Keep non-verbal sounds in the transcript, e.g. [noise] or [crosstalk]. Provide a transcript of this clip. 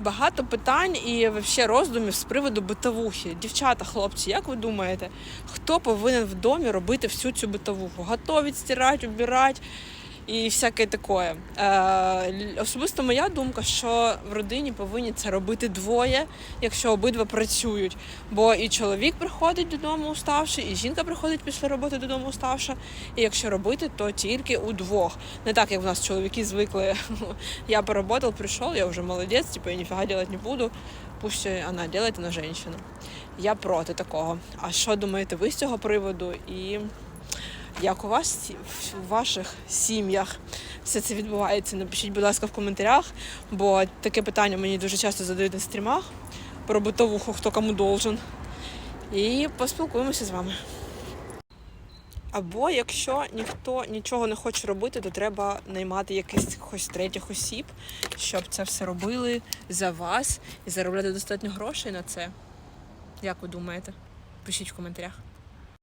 Багато питань і взагалі роздумів з приводу битовухи. Дівчата, хлопці, як ви думаєте, хто повинен в домі робити всю цю битовуху? Готовить, стирати, убирати і всяке таке. Е, особисто моя думка, що в родині повинні це робити двоє, якщо обидва працюють. Бо і чоловік приходить додому уставши, і жінка приходить після роботи додому уставша. І якщо робити, то тільки удвох. Не так, як в нас чоловіки звикли. [laughs] Я поработал, пришел, я уже молодец, типа я нифига делать не буду. Пусть вона делает, вона женщина. Я проти такого. А що думаєте ви з цього приводу? І як у вас в ваших сім'ях все це відбувається? Напишіть, будь ласка, в коментарях, бо таке питання мені дуже часто задають на стрімах про битовуху, хто кому должен. І поспілкуємося з вами. Або якщо ніхто нічого не хоче робити, то треба наймати якихось третіх осіб, щоб це все робили за вас і заробляти достатньо грошей на це. Як ви думаєте? Пишіть в коментарях.